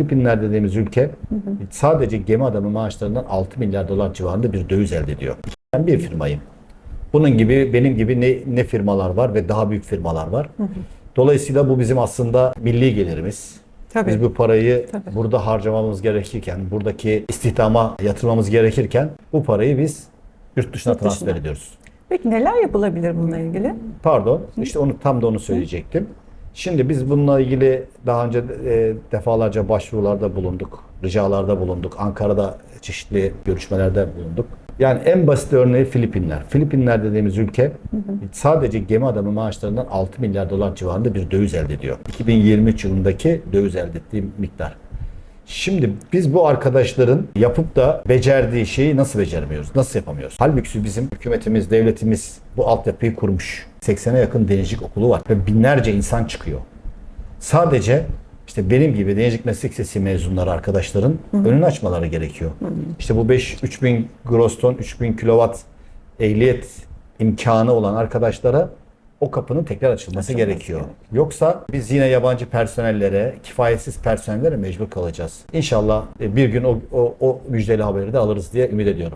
Filipinler dediğimiz ülke sadece gemi adamı maaşlarından 6 milyar dolar civarında bir döviz elde ediyor. Ben bir firmayım. Bunun gibi benim gibi ne, ne firmalar var ve daha büyük firmalar var. Dolayısıyla bu bizim aslında milli gelirimiz. Tabii. Biz bu parayı Tabii. burada harcamamız gerekirken, buradaki istihdama yatırmamız gerekirken bu parayı biz yurt dışına Yurt dışına. transfer ediyoruz. Peki neler yapılabilir bununla ilgili? Pardon, işte onu tam da onu söyleyecektim. Şimdi biz bununla ilgili daha önce e, defalarca başvurularda bulunduk, ricalarda bulunduk, Ankara'da çeşitli görüşmelerde bulunduk. Yani en basit örneği Filipinler. Filipinler dediğimiz ülke sadece gemi adamı maaşlarından 6 milyar dolar civarında bir döviz elde ediyor. 2023 yılındaki döviz elde ettiği miktar. Şimdi biz bu arkadaşların yapıp da becerdiği şeyi nasıl beceremiyoruz? Nasıl yapamıyoruz? Halbuki bizim hükümetimiz, devletimiz bu altyapıyı kurmuş. 80'e yakın denizcilik okulu var ve binlerce insan çıkıyor. Sadece işte benim gibi denizcilik meslek lisesi mezunları arkadaşların önünü açmaları gerekiyor. İşte bu 5 3000 gross ton, 3000 kilowatt ehliyet imkanı olan arkadaşlara o kapının tekrar açılması Açılması gerekiyor. gerekiyor. Yoksa biz yine yabancı personellere, kifayetsiz personellere mecbur kalacağız. İnşallah e, bir gün o, o, o müjdeli haberi de alırız diye ümit ediyorum.